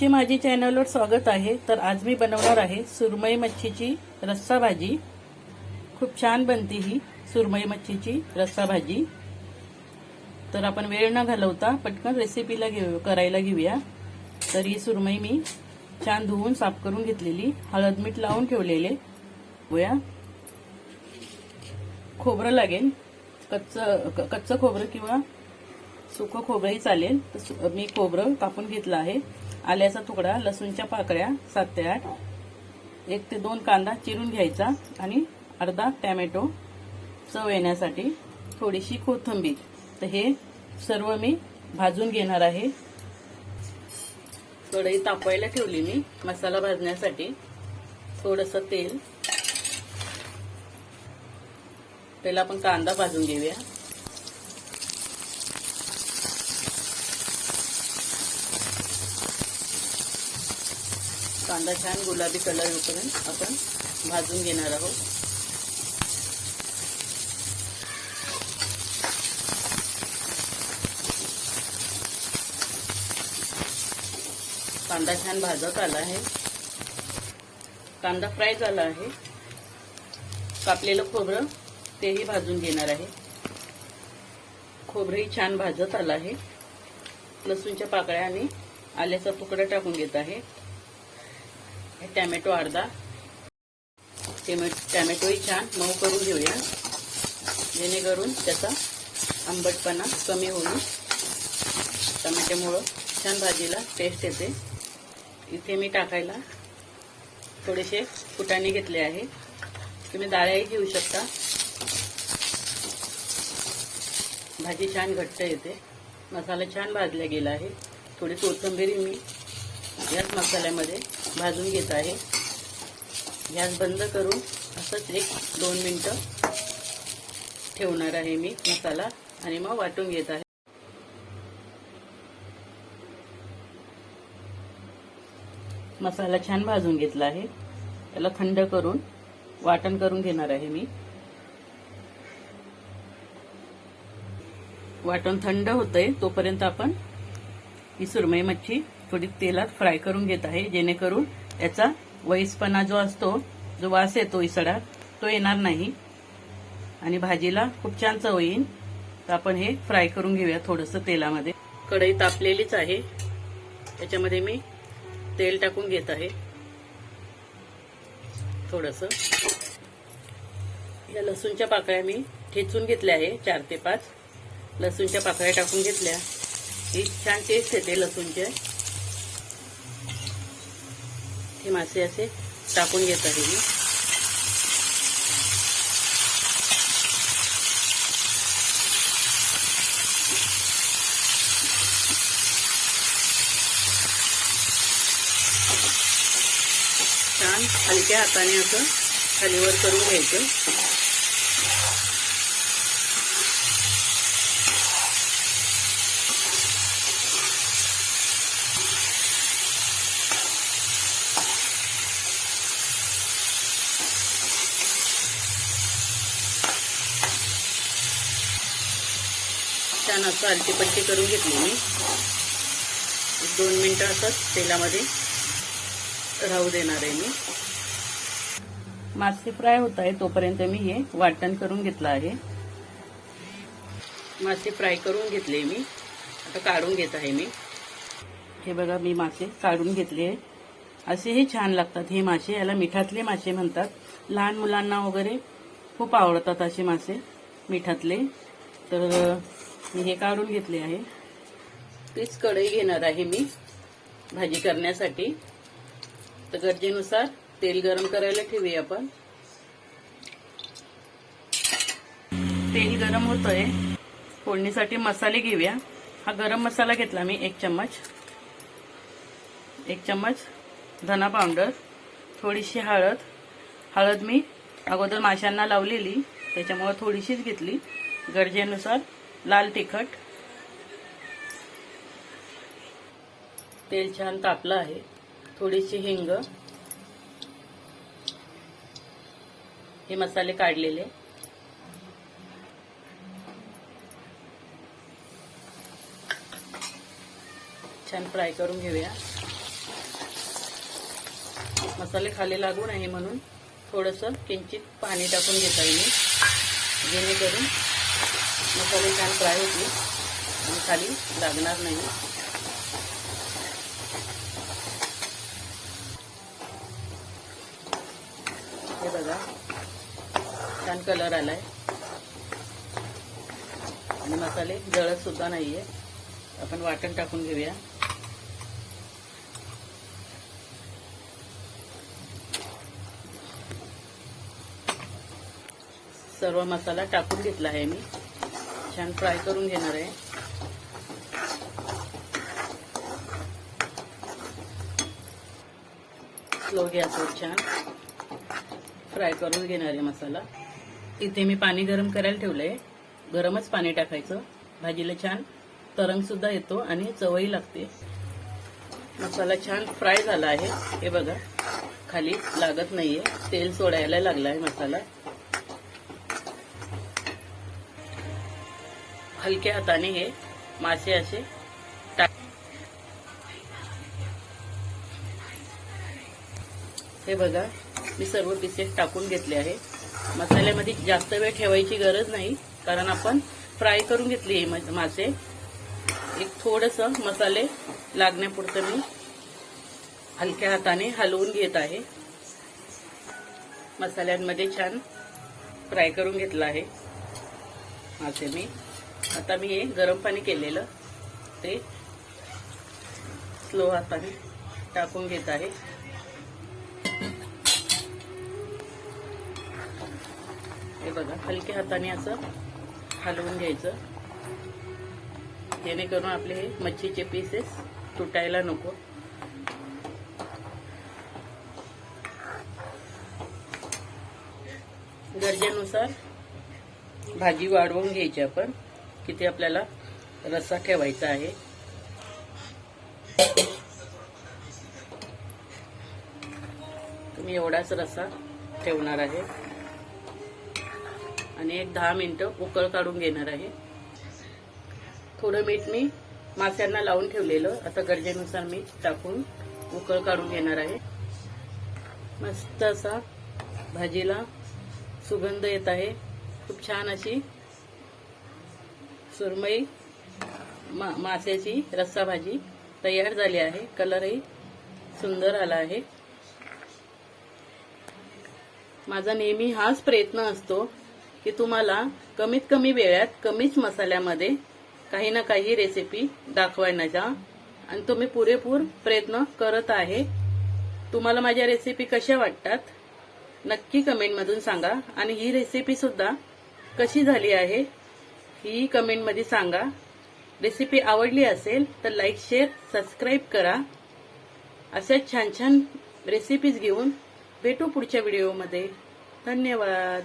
मच्छी माझी चॅनलवर स्वागत आहे. तर आज मी बनवणार आहे सुरमई मच्छीची रस्सा भाजी. खूप छान बनते ही सुरमई मच्छीची रस्सा भाजी. तर आपण वेळ न घालवता पटकन रेसिपीला घेऊ करायला घेऊया. तर ही सुरमई मी छान धुवून साफ करून घेतलेली हळद मीठ लावून ठेवलेले. गोया खोबरं लागेल. कच्चं क- कच्चं खोबरं किंवा सुकं खोबरंही चालेल. तर सु- मी खोबरं कापून घेतलं आहे. आल्याचा तुकडा लसूणच्या पाकळ्या सात ते आठ एक ते दोन कांदा चिरून घ्यायचा आणि अर्धा टॅमॅटो चव येण्यासाठी थोडीशी कोथिंबीर. तर हे सर्व मी भाजून घेणार आहे. कढई तापवायला ठेवली मी मसाला भाजण्यासाठी. थोडंसं तेल. पहिला आपण कांदा भाजून घेऊया. कांदा छान गुलाबी कलर येऊपर्यंत आपण भाजून घेणार आहोत. कांदा छान भाजत आला आहे. कांदा फ्राय झाला आहे. कापलेलं खोबरं तेही भाजून घेणार आहे. खोबरंही छान भाजत आलं आहे. लसूणच्या पाकळ्या आणि आल्याचा तुकडा टाकून घेत आहे. टॅमॅटो अर्धा. टॅमॅटोही छान मऊ करून घेऊया. जेणेकरून त्याचा आंबटपणा कमी होईल. टमाट्यामुळं छान भाजीला टेस्ट येते. इथे मी टाकायला थोडेसे फुटाणे घेतले आहे. तुम्ही डाळ्याही घेऊ शकता. भाजी छान घट्ट येते. मसाला छान भाजला गेला आहे. थोडी कोथिंबीर मी याच मसाल्यामध्ये भाजून घेत आहे. गॅस बंद करून असंच एक दोन मिनटं ठेवणार आहे मी मसाला आणि मग वाटून घेत आहे. मसाला छान भाजून घेतला आहे. त्याला थंड करून वाटण करून घेणार आहे मी. वाटण थंड होतंय तोपर्यंत आपण ही सुरमई मच्छी थोडी तेलात फ्राय करून घेत आहे जेणेकरून याचा वैसपणा जो असतो जो वास येतो इसडा तो येणार नाही. आणि भाजीला खूप छान चव येईल तर आपण हे फ्राय करून घेऊया थोडंसं तेलामध्ये. कढई तापलेलीच आहे. त्याच्यामध्ये मी तेल टाकून घेत आहे. थोडंसं. या लसूणच्या पाकळ्या मी ठेचून घेतल्या आहे चार ते पाच. लसूणच्या पाकळ्या टाकून घेतल्या. ही छान टेस्ट येते लसूणच्या मासे असे टाकून घेत आहे मी. छान हलक्या हाताने असं खालीवर करून घ्यायचं. छान असं अलटीपट्टी करून घेतली मी. एक दोन मिनटं असंच तेलामध्ये राहू देणार आहे मी. मासे फ्राय होत आहे तोपर्यंत मी हे वाटण करून घेतलं आहे. मासे फ्राय करून घेतले मी. आता काढून घेत आहे मी. हे बघा मी मासे काढून घेतले असेही छान लागतात. हे मासे याला मिठातले मासे म्हणतात. लहान मुलांना वगैरे खूप आवडतात असे मासे मिठातले. तर मी हे काढून घेतले आहे. तीच कढई घेणार आहे मी भाजी करण्यासाठी. तर गरजेनुसार तेल गरम करायला ठेवूया आपण. तेल गरम होतंय. फोडणीसाठी मसाले घेऊया. हा गरम मसाला घेतला मी एक चम्मच. एक चम्मच धना पावडर थोडीशी हळद. हळद मी अगोदर माशांना लावलेली त्याच्यामुळे थोडीशीच घेतली. गरजेनुसार लाल तिखट. तेल छान तापलं आहे. थोडीशी हिंग. हे मसाले काढलेले. छान फ्राय करून घेऊया. मसाले खाली लागू नये म्हणून थोडंसं किंचित पाणी टाकून घेता येईल जेणेकरून मसाले छान फ्राय होतील आणि खाली लागणार नाही. हे बघा. छान कलर आलाय. आणि मसाले जळत सुद्धा नाहीये. आपण वाटण टाकून घेऊया. सर्व मसाला टाकून घेतला आहे मी. छान फ्राय करून घेणार आहे. स्लो गॅसवर छान. फ्राय करून घेणार आहे मसाला. इथे मी पाणी गरम करायला ठेवलंय. गरमच पाणी टाकायचं. भाजीला छान तरंग सुद्धा येतो आणि चवही लागते. मसाला छान फ्राय झाला आहे. हे बघा. खाली लागत नाहीये. तेल सोडायला लागला आहे मसाला. हलक्या हाताने हे मासे असे टाक हे बघा मी सर्व पीसेस टाकून घेतले आहे. मसाल्यामध्ये जास्त वेळ ठेवायची गरज नाही कारण आपण फ्राय करून घेतली आहे मा- मासे. एक थोडस मसाले लागण्यापुरतं मी हलक्या हाताने हलवून घेत आहे. मसाल्यांमध्ये छान फ्राय करून घेतलं आहे मासे मी. आता मी हे गरम पाणी केलेलं ते स्लो हाताने टाकून घेत आहे. हे बघा हलक्या हाताने असं हलवून घ्यायचं. जेणेकरून आपले हे मच्छीचे पीसेस तुटायला नको. गरजेनुसार भाजी वाढवून घ्यायची आपण. किती आपल्याला रस्सा ठेवायचा आहे? तुम्ही एवढाच रस्सा ठेवणार आहे. आणि एक दहा मिनिटं उकळ काढून घेणार आहे. थोडं मीठ मी माश्यांना लावून ठेवलेलं. आता गरजेनुसार मी टाकून उकळ काढून घेणार आहे. मस्त असा भाजीला सुगंध येत आहे. खूप छान अशी सुरमई मा माशाची रस्सा भाजी तयार झाली आहे. कलरही सुंदर आला आहे. माझा नेहमी हाच प्रयत्न असतो की तुम्हाला कमीत कमी वेळात कमीच मसाल्यामध्ये काही ना काही रेसिपी दाखवण्याचा आणि तुम्ही पुरेपूर प्रयत्न करत आहे. तुम्हाला माझ्या रेसिपी कशा वाटतात? नक्की कमेंटमधून सांगा. आणि ही रेसिपी सुद्धा कशी झाली आहे? ही कमेंटमध्ये सांगा. रेसिपी आवडली असेल तर लाईक शेअर सबस्क्राईब करा. अशाच छान छान रेसिपीज घेऊन भेटू पुढच्या व्हिडिओमध्ये धन्यवाद.